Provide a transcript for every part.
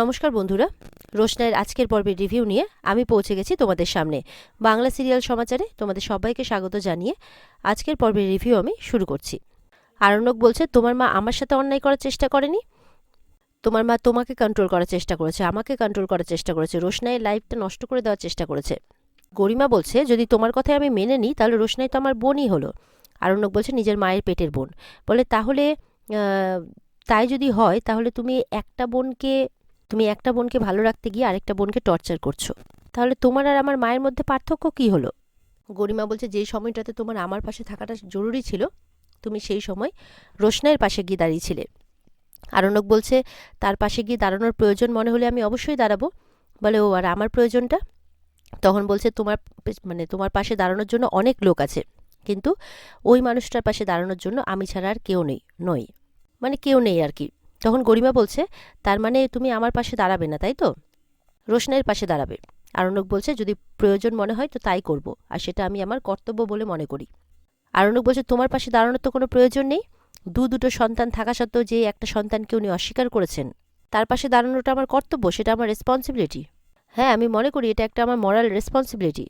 নমস্কার বন্ধুরা। রোশনাইয়ের আজকের পর্বের রিভিউ নিয়ে আমি পৌঁছে গেছি তোমাদের সামনে। বাংলা সিরিয়াল সমাচারে তোমাদের সবাইকে স্বাগত জানিয়ে আজকের পর্বের রিভিউ আমি শুরু করছি। আরণ্যক বলছে, তোমার মা আমার সাথে অন্যায় করার চেষ্টা করেনি? তোমার মা তোমাকে কন্ট্রোল করার চেষ্টা করেছে, আমাকে কন্ট্রোল করার চেষ্টা করেছে, রোশনাইয়ের লাইফটা নষ্ট করে দেওয়ার চেষ্টা করেছে। গরিমা বলছে, যদি তোমার কথায় আমি মেনে নিই, তাহলে রোশনাই তো আমার বোনই হলো। আরণ্যক বলছে, নিজের মায়ের পেটের বোন। বলে, তাহলে তাই যদি হয়, তাহলে তুমি একটা বোনকে তুমি একটা বোনকে ভালো রাখতে গিয়ে আরেকটা বোনকে টর্চার করছ। তাহলে তোমার আর আমার মায়ের মধ্যে পার্থক্য কি হলো? গরিমা বলছে যেই সময়টাতে তোমার আমার পাশে থাকাটা জরুরি ছিল, তুমি সেই সময় রোশনাইয়ের পাশে গিয়ে দাঁড়িয়েছিলে। আরণ্যক বলছে, তার পাশে গিয়ে দাঁড়ানোর প্রয়োজন মনে হলে আমি অবশ্যই দাঁড়াবো। বলে, ও, আর আমার প্রয়োজনটা? তখন বলছে, তোমার মানে তোমার পাশে দাঁড়ানোর জন্য অনেক লোক আছে, কিন্তু ওই মানুষটার পাশে দাঁড়ানোর জন্য আমি ছাড়া আর কেউ নেই, নই। মানে কেউ নেই আর কি। তখন গরিমা বলছে, তার মানে তুমি আমার পাশে দাঁড়াবে না, তাই তো? রোশনাইয়ের পাশে দাঁড়াবে। আরণ্যক বলছে, যদি প্রয়োজন মনে হয় তো তাই করব, আর সেটা আমি আমার কর্তব্য বলে মনে করি। আরণ্যক বলছে, তোমার পাশে দাঁড়ানোর তো কোনো প্রয়োজন নেই। দু দুটো সন্তান থাকা সত্ত্বেও যে একটা সন্তানকে উনি অস্বীকার করেছেন, তার পাশে দাঁড়ানোটা আমার কর্তব্য, সেটা আমার রেসপন্সিবিলিটি হ্যাঁ আমি মনে করি এটা একটা আমার মরাল রেসপন্সিবিলিটি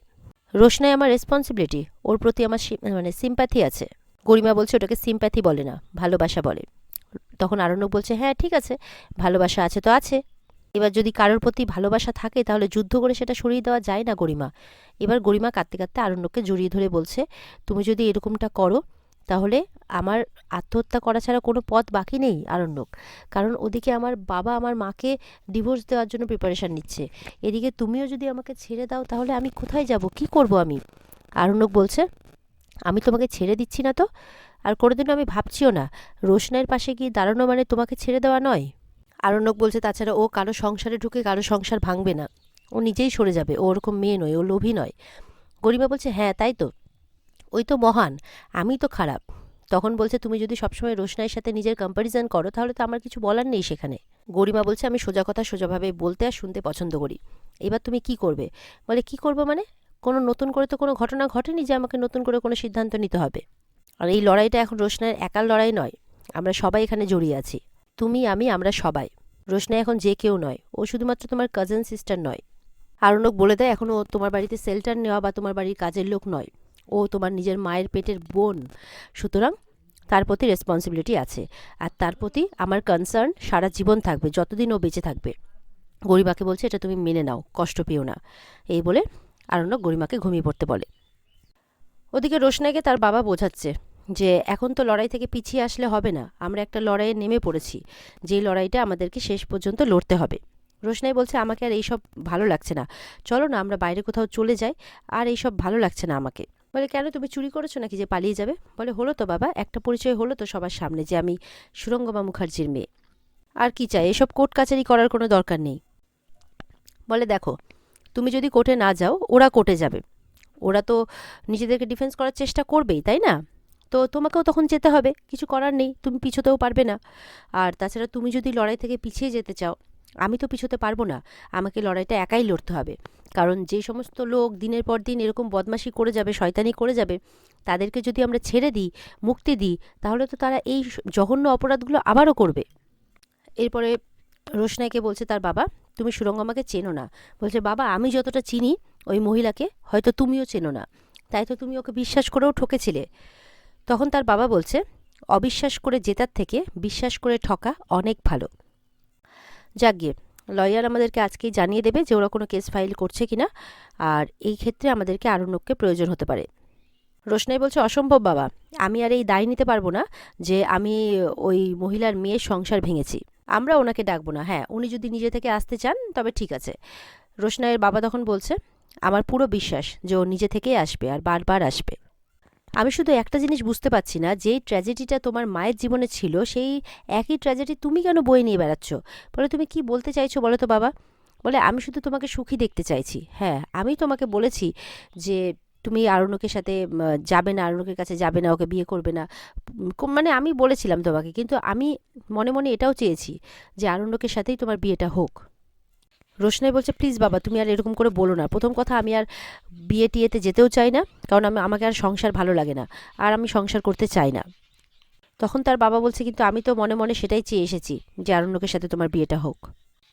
রোশনাই আমার রেসপন্সিবিলিটি ওর প্রতি আমার মানে সিম্প্যাথি আছে। গরিমা বলছে, ওটাকে সিম্প্যাথি বলে না, ভালোবাসা বলে। তখন আরণ্যক বলছে হ্যাঁ ঠিক আছে, ভালোবাসা আছে তো আছে। এবার যদি কারোর প্রতি ভালোবাসা থাকে, তাহলে যুদ্ধ করে সেটা সরিয়ে দেওয়া যায় না গরিমা? এবার গরিমা কাঁদতে কাঁদতে আরণ্যককে জড়িয়ে ধরে বলছে, তুমি যদি এরকমটা করো, তাহলে আমার আত্মহত্যা করা ছাড়া কোনো পথ বাকি নেই আরণ্যক। কারণ ওদিকে আমার বাবা আমার মাকে ডিভোর্স দেওয়ার জন্য প্রিপারেশান নিচ্ছে। এদিকে তুমিও যদি আমাকে ছেড়ে দাও, তাহলে আমি কোথায় যাব? কি করব আমি? আরণ্যক বলছে, আমি তোমাকে ছেড়ে দিচ্ছি না তো? আর কোনোদিনও আমি ভাবছিও না, রোশনাইয়ের পাশে গিয়ে দাঁড়ানো মানে তোমাকে ছেড়ে দেওয়া নয়? আরণ্যক বলছে, তাছাড়া ও কারও সংসারে ঢুকে কারও সংসার ভাঙবে না। ও নিজেই সরে যাবে, ও ওরকম মেয়ে নয়, ও লোভী নয়। গরিমা বলছে হ্যাঁ তাই তো। ওই তো মহান, আমি তো খারাপ। তখন বলছে, তুমি যদি সবসময় রোশনাইয়ের সাথে নিজের কম্প্যারিজন করো, তাহলে তো আমার কিছু বলার নেই সেখানে। গরিমা বলছে, আমি সোজা কথা সোজাভাবে বলতে আর শুনতে পছন্দ করি। এবার তুমি কি করবে? বলে, কি করব মানে? কোনো নতুন করে তো কোনো ঘটনা ঘটেনি যে আমাকে নতুন করে কোনো সিদ্ধান্ত নিতে হবে। আর এই লড়াইটা এখন রোশনাইয়ের একার লড়াই নয়, আমরা সবাই এখানে জড়িয়ে আছি। তুমি, আমি, আমরা সবাই। রোশনাই এখন যে কেউ নয়, ও শুধুমাত্র তোমার কাজিন সিস্টার নয়। আরণ্যক বলে দেয়, এখন ও তোমার বাড়িতে সেল্টার নেওয়া বা তোমার বাড়ির কাজের লোক নয়। ও তোমার নিজের মায়ের পেটের বোন। সুতরাং তার প্রতি রেসপন্সিবিলিটি আছে। আর তার প্রতি আমার কনসার্ন সারা জীবন থাকবে, যতদিন ও বেঁচে থাকবে। গরিমাকে বলছে, এটা তুমি মেনে নাও, কষ্ট পেও না। এই বলে আরণ্যক গরিমাকে ঘুমিয়ে পড়তে বলে। ওদিকে রোশনাইকে তার বাবা বোঝাচ্ছে যে এখন তো লড়াই থেকে পিছিয়ে আসলে হবে না, আমরা একটা লড়াইয়ে নেমে পড়েছি, যেই লড়াইটা আমাদেরকে শেষ পর্যন্ত লড়তে হবে। রোশনাই বলছে, আমাকে আর এইসব ভালো লাগছে না। চলো না, আমরা বাইরে কোথাও চলে যাই, আর এইসব ভালো লাগছে না আমাকে। বলে, কেন, তুমি চুরি করেছ নাকি যে পালিয়ে যাবে? বলে, হলো তো বাবা, একটা পরিচয় হলো তো সবার সামনে যে আমি সুরঙ্গমা মুখার্জির মেয়ে। আর কি চাই, এসব কোর্ট কাচারি করার কোনো দরকার নেই। বলে, দেখো, তুমি যদি কোর্টে না যাও, ওরা কোর্টে যাবে। ওরা তো নিজেদেরকে ডিফেন্স করার চেষ্টা করবেই, তাই না? তো তোমাকেও তখন যেতে হবে, কিছু করার নেই, তুমি পিছোতেও পারবে না। আর তাছাড়া তুমি যদি লড়াই থেকে পিছিয়ে যেতে চাও, আমি তো পিছোতে পারব না, আমাকে লড়াইটা একাই লড়তে হবে। কারণ যে সমস্ত লোক দিনের পর দিন এরকম বদমাশি করে যাবে, শয়তানি করে যাবে, তাদেরকে যদি আমরা ছেড়ে দিই, মুক্তি দিই, তাহলে তো তারা এই জঘন্য অপরাধগুলো আবারও করবে। এরপরে রোশনাইকে বলছে তার বাবা, তুমি সুরঙ্গমাকে চেনো না। বলছে, বাবা, আমি যতটা চিনি ওই মহিলাকে হয়তো তুমিও চেনো না। তাই তো তুমি ওকে বিশ্বাস করেও ঠকেছিলে। তখন তার বাবা বলছে, অবিশ্বাস করে জেতার থেকে বিশ্বাস করে ঠকা অনেক ভালো। যাক গিয়ে, লয়ার আমাদেরকে আজকেই জানিয়ে দেবে যে ওরা কোনো কেস ফাইল করছে কিনা আর এই ক্ষেত্রে আমাদেরকে আরণ্যককে প্রয়োজন হতে পারে। রোশনাই বলছে, অসম্ভব বাবা, আমি আর এই দায় নিতে পারব না যে আমি ওই মহিলার মেয়ের সংসার ভেঙেছি। আমরা ওনাকে ডাকবো না। হ্যাঁ উনি যদি নিজে থেকে আসতে চান, তবে ঠিক আছে। রোশনাইয়ের বাবা তখন বলছে আমার পুরো বিশ্বাস যে ও নিজে থেকেই আসবে আর বারবার আসবে। আমি শুধু একটা জিনিস বুঝতে পারছি না, যেই ট্র্যাজেডিটা তোমার মায়ের জীবনে ছিল, সেই একই ট্র্যাজেডি তুমি কেন বয়ে নিয়ে বেড়াচ্ছ? বলে, তুমি কি বলতে চাইছো বলো তো বাবা? বলে, আমি শুধু তোমাকে সুখী দেখতে চাইছি। হ্যাঁ আমি তোমাকে বলেছি যে, তুমি আরণ্যকের সাথে যাবে না আরণ্যকের কাছে যাবে না, ওকে বিয়ে করবে না। মানে আমি বলেছিলাম তোমাকে, কিন্তু আমি মনে মনে এটাও চেয়েছি যে আরণ্যকের সাথেই তোমার বিয়েটা হোক। রোশনাই বলছে, প্লিজ বাবা, তুমি আর এরকম করে বলো না। প্রথম কথা, আমি আর বিয়ে টিয়েতে যেতেও চাই না, কারণ আমি, আমাকে আর সংসার ভালো লাগে না, আর আমি সংসার করতে চাই না। তখন তার বাবা বলছে, কিন্তু আমি তো মনে মনে সেটাই চেয়ে এসেছি যে আরণ্যকের সাথে তোমার বিয়েটা হোক।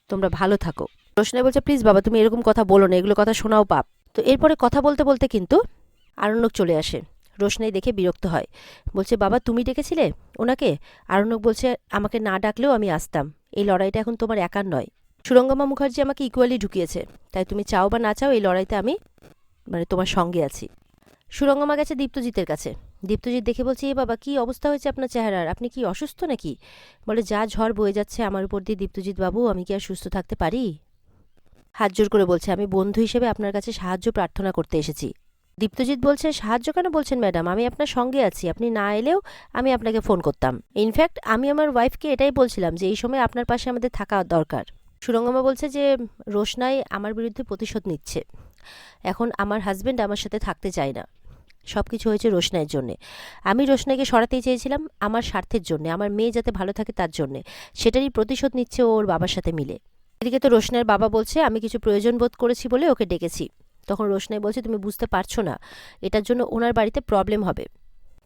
তোমরা ভালো থাকো। রোশনাই বলছে, প্লিজ বাবা, তুমি এরকম কথা বলো না, এগুলো কথা শোনাও পাপ। তো এরপরে কথা বলতে বলতে কিন্তু আরণ্যক চলে আসে। রোশনাই দেখে বিরক্ত হয়। বলছে, বাবা, তুমি ডেকেছিলে ওনাকে? আরণ্যক বলছে, আমাকে না ডাকলেও আমি আসতাম। এই লড়াইটা এখন তোমার একার নয়। সুরঙ্গমা মুখার্জি আমাকে ইকুয়ালি ঢুকিয়েছে। তাই তুমি চাও বা না চাও, এই লড়াইতে আমি মানে তোমার সঙ্গে আছি। সুরঙ্গমা গেছে দীপ্তজিতের কাছে। দীপ্তজিৎ দেখে বলছে, এ বাবা, কি অবস্থা হয়েছে আপনার চেহারার? আপনি কি অসুস্থ নাকি? বলে, যা ঝড় বয়ে যাচ্ছে আমার উপর দিয়ে দীপ্তজিৎ বাবু, আমি কি আর সুস্থ থাকতে পারি? হাত জোর করে বলছে, আমি বন্ধু হিসেবে আপনার কাছে সাহায্য প্রার্থনা করতে এসেছি। দীপ্তজিৎ বলছে, সাহায্য কেন বলছেন ম্যাডাম? আমি আপনার সঙ্গে আছি। আপনি না এলেও আমি আপনাকে ফোন করতাম। ইনফ্যাক্ট, আমি আমার ওয়াইফকে এটাই বলছিলাম যে, এই সময় আপনার পাশে আমাদের থাকা দরকার। সুরঙ্গমা বলছে যে, রোশনাই আমার বিরুদ্ধে প্রতিশোধ নিচ্ছে। এখন আমার হাজবেন্ড আমার সাথে থাকতে চায় না। সব কিছু হয়েছে রোশনাইয়ের জন্যে। আমি রোশনাইকে সরাতেই চেয়েছিলাম আমার স্বার্থের জন্যে, আমার মেয়ে যাতে ভালো থাকে তার জন্যে। সেটারই প্রতিশোধ নিচ্ছে ওর বাবার সাথে মিলে। এদিকে তো রোশনাইয়ের বাবা বলছে, আমি কিছু প্রয়োজন বোধ করেছি বলে ওকে ডেকেছি। তখন রোশনাই বলছে, তুমি বুঝতে পারছ না। এটার জন্য ওনার বাড়িতে প্রবলেম হবে।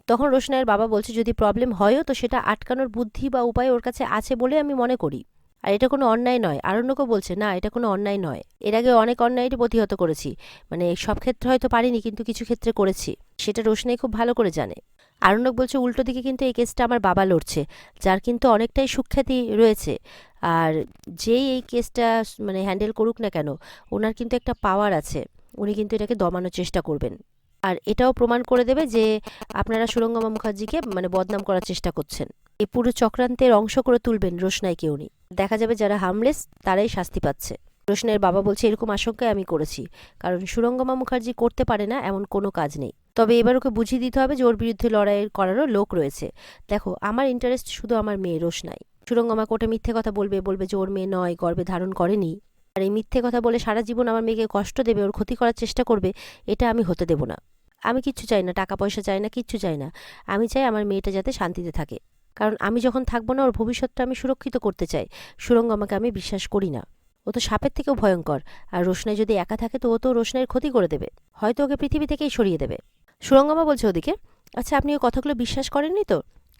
তখন রোশনাইয়ের বাবা বলছে, যদি প্রবলেম হয়ও তো সেটা আটকানোর বুদ্ধি বা উপায় ওর কাছে আছে বলে আমি মনে করি। আর এটা কোনো অন্যায় নয়। আরণ্যকও বলছে, না, এটা কোনো অন্যায় নয়। এর আগে অনেক অন্যায়টি প্রতিহত করেছি। মানে সব ক্ষেত্রে হয়তো পারিনি, কিন্তু কিছু ক্ষেত্রে করেছি। সেটা রোশনাই খুব ভালো করে জানে। আরণ্যক বলছে, উল্টো দিকে কিন্তু এই কেসটা আমার বাবা লড়ছে, যার কিন্তু অনেকটাই সুখ্যাতি রয়েছে। আর যেই এই কেসটা মানে হ্যান্ডেল করুক না কেন, ওনার কিন্তু একটা পাওয়ার আছে। উনি কিন্তু এটাকে দমানোর চেষ্টা করবেন। আর এটাও প্রমাণ করে দেবে যে আপনারা সুরঙ্গমা মুখার্জিকে মানে বদনাম করার চেষ্টা করছেন। এ পুরো চক্রান্তের অংশ করে তুলবেন রোশনাইকে উনি। দেখা যাবে যারা হামলেস তারাই শাস্তি পাচ্ছে। রোশনের বাবা বলছে, এরকম আশঙ্কায় আমি করেছি। কারণ সুরঙ্গমা মুখার্জি করতে পারে না, এমন কোনো কাজ নেই। তবে এবার ওকে বুঝিয়ে দিতে হবে যে ওর বিরুদ্ধে লড়াই করারও লোক রয়েছে। দেখো, আমার ইন্টারেস্ট শুধু আমার মেয়ে রোশনাই। সুরঙ্গমা কোর্টে মিথ্যে কথা বলবে বলবে যে ওর মেয়ে নয়, গর্বে ধারণ করেনি। আর এই মিথ্যে কথা বলে সারা জীবন আমার মেয়েকে কষ্ট দেবে, ওর ক্ষতি করার চেষ্টা করবে, এটা আমি হতে দেব না। আমি কিচ্ছু চাই না, টাকা পয়সা চাই না, কিচ্ছু চাই না। আমি চাই আমার মেয়েটা যাতে শান্তিতে থাকে। কারণ আমি যখন থাকব না, ওর ভবিষ্যৎটা আমি সুরক্ষিত করতে চাই। সুরঙ্গ আমাকে আমি বিশ্বাস করি না। ও তো সাপের থেকেও ভয়ঙ্কর। আর রোশনাই যদি একা থাকে, তো ও তো রোশনাইয়ের ক্ষতি করে দেবে। হয়তো ওকে পৃথিবী থেকেই সরিয়ে দেবে। সুরঙ্গমা বলছে ওদিকে আচ্ছা আপনি ওই কথাগুলো বিশ্বাস করেননি তো?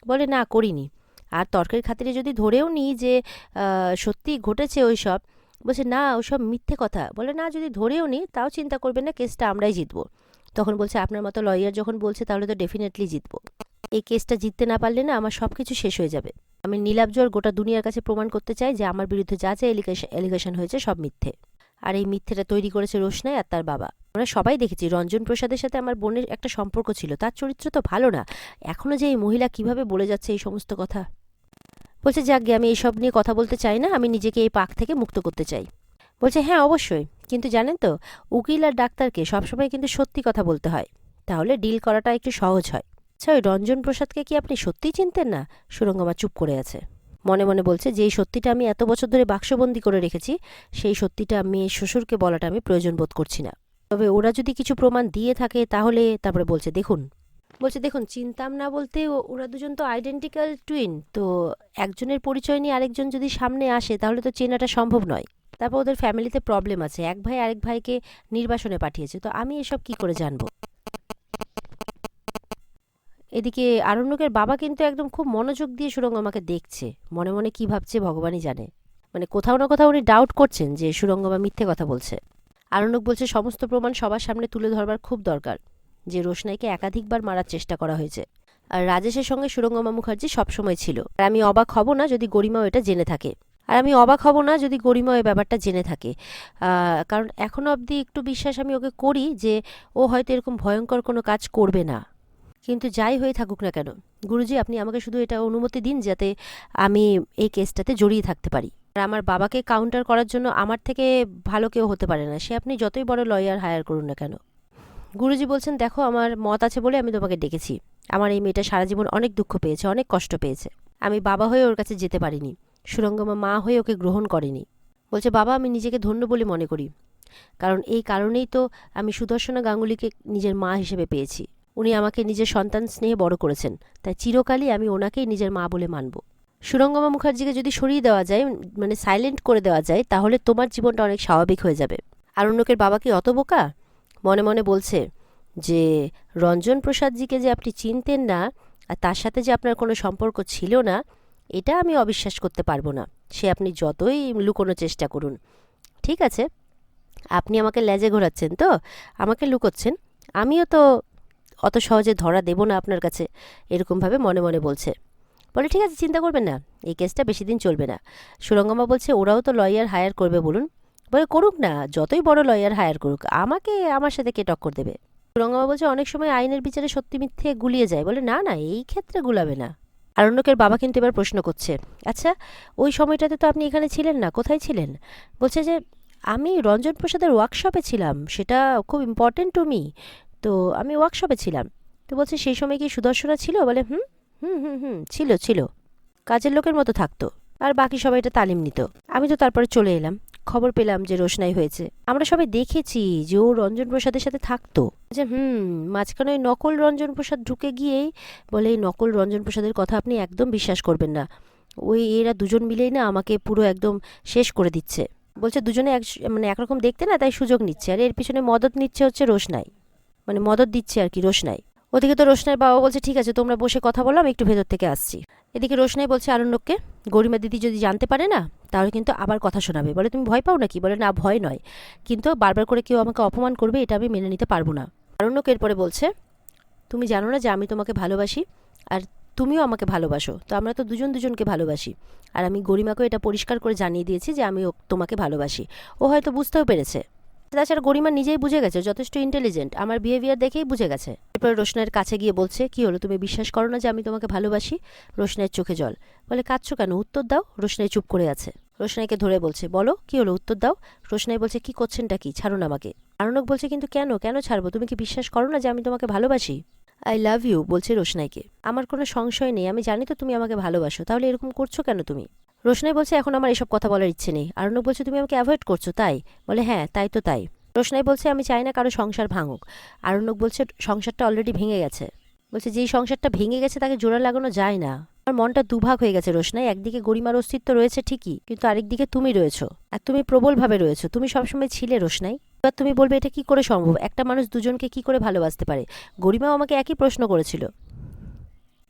বলে, না, করিনি। আর তর্কের খাতিরে যদি ধরেও নিই যে সত্যি ঘটেছে ওই সব বলছে, না, ওসব মিথ্যে কথা। বলে, না, যদি ধরেও নিই, তাও চিন্তা করবেন না, কেসটা আমরাই জিতবো। তখন বলছে, আপনার মতো লয়ার যখন বলছে, তাহলে তো ডেফিনেটলি জিতবো। এই কেসটা জিততে না পারলে না আমার সব কিছু শেষ হয়ে যাবে। আমি নীলাব্জর গোটা দুনিয়ার কাছে প্রমাণ করতে চাই যে আমার বিরুদ্ধে যা যা এলিগেশন হয়েছে সব মিথ্যে। আর এই মিথ্যেটা তৈরি করেছে রোশনাই আর তার বাবা। আমরা সবাই দেখেছি রঞ্জন প্রসাদের সাথে আমার বোনের একটা সম্পর্ক ছিল, তার চরিত্র তো ভালো না। এখনও যে এই মহিলা কীভাবে বলে যাচ্ছে এই সমস্ত কথা? বলছে যাকে আমি এইসব নিয়ে কথা বলতে চাই না, আমি নিজেকে এই পাক থেকে মুক্ত করতে চাই। বলছে হ্যাঁ অবশ্যই। কিন্তু জানেন তো, উকিল আর ডাক্তারকে সবসময় কিন্তু সত্যি কথা বলতে হয়। তাহলে ডিল করাটা একটু সহজ হয়। আচ্ছা ওই রঞ্জন প্রসাদকে কি আপনি সত্যিই চিনতেন না? সুরঙ্গমা চুপ করে আছে। মনে মনে বলছে যে সত্যিটা আমি এত বছর ধরে বাক্সবন্দি করে রেখেছি, সেই সত্যিটা মেয়ে শ্বশুরকে বলাটা আমি প্রয়োজন বোধ করছি না। তবে ওরা যদি কিছু প্রমাণ দিয়ে থাকে, তাহলে তারপরে বলছে, দেখুন। বলছে, দেখুন, চিনতাম না বলতে ওরা দুজন তো আইডেন্টিক্যাল টুইন তো একজনের পরিচয় নিয়ে আরেকজন যদি সামনে আসে, তাহলে তো চেনাটা সম্ভব নয়। তারপর ওদের ফ্যামিলিতে প্রবলেম আছে। এক ভাই আরেক ভাইকে নির্বাসনে পাঠিয়েছে। তো আমি এসব কি করে জানব? এদিকে আরণ্যকের বাবা কিন্তু একদম খুব মনোযোগ দিয়ে সুরঙ্গ আমাকে দেখছে। মনে মনে কি ভাবছে ভগবানই জানে। মানে কোথাও না কোথাও উনি ডাউট করছেন যে সুরঙ্গমা মিথ্যে কথা বলছে। আরণ্যক বলছে, সমস্ত প্রমাণ সবার সামনে তুলে ধরবার খুব দরকার, যে রোশনাইকে একাধিকবার মারার চেষ্টা করা হয়েছে। আর রাজেশের সঙ্গে সুরঙ্গমা মুখার্জি সবসময় ছিল। আর আমি অবাক হব না যদি গরিমাও এটা জেনে থাকে। আর আমি অবাক হব না যদি গরিমা এই ব্যাপারটা জেনে থাকে। কারণ এখনও অবধি একটু বিশ্বাস আমি ওকে করি যে ও হয়তো এরকম ভয়ঙ্কর কোনো কাজ করবে না। কিন্তু যাই হয়ে থাকুক না কেন, গুরুজি আপনি আমাকে শুধু এটা অনুমতি দিন যাতে আমি এই কেসটাতে জড়িয়ে থাকতে পারি। আর আমার বাবাকে কাউন্টার করার জন্য আমার থেকে ভালো কেউ হতে পারে না, সে আপনি যতই বড় লয়ার হায়ার করুন না কেন। গুরুজি বলছেন, দেখো, আমার মত আছে বলে আমি তোমাকে ডেকেছি। আমার এই মেয়েটা সারা জীবন অনেক দুঃখ পেয়েছে, অনেক কষ্ট পেয়েছে। আমি বাবা হয়ে ওর কাছে যেতে পারিনি। সুরঙ্গমা মা হয়ে ওকে গ্রহণ করেনি। বলছে, বাবা, আমি নিজেকে ধন্য বলে মনে করি। কারণ এই কারণেই তো আমি সুদর্শনা গাঙ্গুলিকে নিজের মা হিসেবে পেয়েছি। উনি আমাকে নিজের সন্তান স্নেহে বড় করেছেন। তাই চিরকালই আমি ওনাকেই নিজের মা বলে মানব। সুরঙ্গমা মুখার্জিকে যদি সরিয়ে দেওয়া যায় মানে সাইলেন্ট করে দেওয়া যায়, তাহলে তোমার জীবনটা অনেক স্বাভাবিক হয়ে যাবে। আর অন্যকের বাবা কি অত বোকা? মনে মনে বলছে যে, রঞ্জন প্রসাদজিকে যে আপনি চিনতেন না, আর তার সাথে যে আপনার কোনো সম্পর্ক ছিল না, এটা আমি অবিশ্বাস করতে পারব না। সে আপনি যতই লুকোনোর চেষ্টা করুন। ঠিক আছে? আপনি আমাকে লেজে ঘোরাচ্ছেন তো? আমাকে লুকোচ্ছেন? আমিও তো অত সহজে ধরা দেব না আপনার কাছে, এরকমভাবে মনে মনে বলছে। বলে, ঠিক আছে, চিন্তা করবেন না, এই কেসটা বেশি দিন চলবে না। সুরঙ্গমা বলছে, ওরাও তো লয়ার হায়ার করবে বলুন। বলে, করুক না, যতই বড় লয়ার হায়ার করুক, আমাকে আমার সাথে কে টক্কর দেবে? সুরঙ্গমা বলছে, অনেক সময় আইনের বিচারে সত্যি মিথ্যে গুলিয়ে যায়। বলে, না না, এই ক্ষেত্রে গুলাবে না। আরণ্যকের বাবা কিন্তু এবার প্রশ্ন করছে আচ্ছা ওই সময়টাতে তো আপনি এখানে ছিলেন না, কোথায় ছিলেন? বলছে যে, আমি রঞ্জন প্রসাদের ওয়ার্কশপে ছিলাম, সেটা খুব ইম্পর্টেন্ট টু মি তো আমি ওয়ার্কশপে ছিলাম। তো বলছে, সেই সময় কি সুদর্শনা ছিল? বলে, হুম হুম হুম হুম, ছিল ছিল। কাজের লোকের মতো থাকতো। আর বাকি সবাই এটা তালিম নিত। আমি তো তারপরে চলে এলাম। খবর পেলাম যে রোশনাই হয়েছে। আমরা সবাই দেখেছি যে ও রঞ্জন প্রসাদের সাথে থাকতো। যে, হুম, মাঝখানে ওই নকল রঞ্জন প্রসাদ ঢুকে গিয়েই বলে, এই নকল রঞ্জন প্রসাদের কথা আপনি একদম বিশ্বাস করবেন না। ওই এরা দুজন মিলেই না আমাকে পুরো একদম শেষ করে দিচ্ছে। বলছে, দুজনে এক মানে একরকম দেখতে না, তাই সুযোগ নিচ্ছে। আর এর পিছনে মদত নিচ্ছে হচ্ছে রোশনাই। মানে মদত দিচ্ছে আর কি রোশনাই। ওদিকে তো রোশনাইয়ের বাবা বলছে, ঠিক আছে, তোমরা বসে কথা বলো, আমি একটু ভেতর থেকে আসছি। এদিকে রোশনাই বলছে আরণ্যককে, গরিমা দিদি যদি জানতে পারে না, তাহলে কিন্তু আবার কথা শোনাবে। বলে, তুমি ভয় পাও নাকি? বলে, না, ভয় নয়। কিন্তু বারবার করে কেউ আমাকে অপমান করবে, এটা আমি মেনে নিতে পারব না। আরণ্যক এরপরে বলছে, তুমি জানো না যে আমি তোমাকে ভালোবাসি, আর তুমিও আমাকে ভালোবাসো। তো আমরা তো দুজন দুজনকে ভালোবাসি। আর আমি গরিমাকেও এটা পরিষ্কার করে জানিয়ে দিয়েছি যে আমি তোমাকে ভালোবাসি। ও হয়তো বুঝতেও পেরেছে। তাছাড়া গরিমা নিজেই বুঝে গেছে, যথেষ্ট ইন্টেলিজেন্ট আমার বিহেভিয়ার দেখেই বুঝে গেছে। এরপর রোশনাইয়ের কাছে গিয়ে বলছে, কি হলো? তুমি বিশ্বাস করো না যে আমি তোমাকে ভালোবাসি? রোশনাইয়ের চোখে জল। বলে, কাঁদছো কেন? উত্তর দাও। রোশনাই চুপ করে আছে। রোশনাইকে ধরে বলছে, বলো, কি হলো? উত্তর দাও। রোশনাই বলছে, কি করছেনটা কি? ছাড়ুন আমাকে। আরণক বলছে, কিন্তু কেন? কেন ছাড়বো? তুমি কি বিশ্বাস করো না যে আমি তোমাকে ভালোবাসি? আই লাভ ইউ, বলছে রোশনাইকে। আমার কোনো সংশয় নেই। আমি জানি তো তুমি আমাকে ভালোবাসো। তাহলে এরকম করছ কেন তুমি? রোশনাই বলছে, এখন আমার এসব কথা বলার ইচ্ছে নেই। আরণক বলছে, তুমি আমাকে অ্যাভয়েড করছ, তাই? বলে হ্যাঁ তাই তো তাই। রোশনাই বলছে, আমি চাই না কারও সংসার ভাঙুক। আরণ্যক বলছে, সংসারটা অলরেডি ভেঙে গেছে। বলছে, যেই সংসারটা ভেঙে গেছে, তাকে জোড়া লাগানো যায় না। আমার মনটা দুভাগ হয়ে গেছে, রোশনাই। একদিকে গরিমার অস্তিত্ব রয়েছে ঠিকই, কিন্তু আরেকদিকে তুমি রয়েছো। আর তুমি প্রবলভাবে রয়েছো। তুমি সবসময় ছিলে, রোশনাই। এবার তুমি বলবে, এটা কি করে সম্ভব? একটা মানুষ দুজনকে কি করে ভালোবাসতে পারে? গরিমাও আমাকে একই প্রশ্ন করেছিল।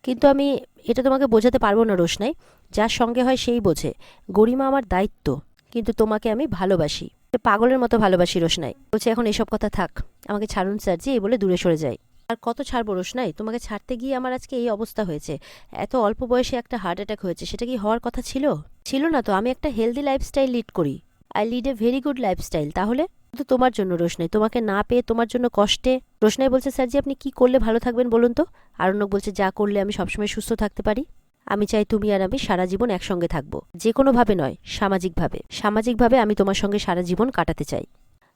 কিন্তু আমি এটা তোমাকে বোঝাতে পারব না রোশনাই। যার সঙ্গে হয় সেই বোঝে। গরিমা আমার দায়িত্ব, কিন্তু তোমাকে আমি ভালোবাসি। পাগলের মতো ভালোবাসি রোশনাই। বলছে, এখন এসব কথা থাক। আমাকে ছাড়ুন স্যারজি এই বলে দূরে সরে যায়। আর কত ছাড়বো রোশনাই? তোমাকে ছাড়তে গিয়ে আমার আজকে এই অবস্থা হয়েছে। এত অল্প বয়সে একটা হার্ট অ্যাটাক হয়েছে, সেটা কি হওয়ার কথা ছিল? ছিল না তো, আমি একটা হেলদি লাইফস্টাইল লিড করি। I lead a very good lifestyle তাহলে তো তোমার জন্য রোশনাই তোমাকে না পেয়ে তোমার জন্য কষ্টে রোশনাই বলছে স্যারজি আপনি কি করলে ভালো থাকবেন বলুন তো? আরণ্যক বলছে, যা করলে আমি সবসময় সুস্থ থাকতে পারি। আমি চাই তুমি আর আমি সারা জীবন একসঙ্গে থাকব। যে কোনোভাবে নয়, সামাজিকভাবে। সামাজিকভাবে আমি তোমার সঙ্গে সারা জীবন কাটাতে চাই।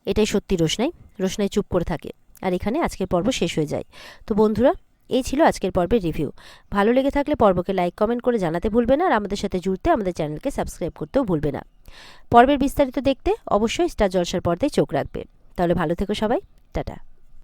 এটাই সত্যি রোশনাই রোশনাই চুপ করে থাকে। আর এখানে আজকের পর্ব শেষ হয়ে যায়। তো বন্ধুরা এই ছিল আজকের পর্বের রিভিউ। ভালো লেগে থাকলে পর্বকে লাইক, কমেন্ট করে জানাতে ভুলবে না আর আমাদের সাথে জুড়তে আমাদের চ্যানেলকে সাবস্ক্রাইব করতেও ভুলবে না। পর্বের বিস্তারিত দেখতে অবশ্যই স্টার জলসার পর্দায় চোখ রাখবে। তাহলে ভালো থেকো সবাই। টাটা।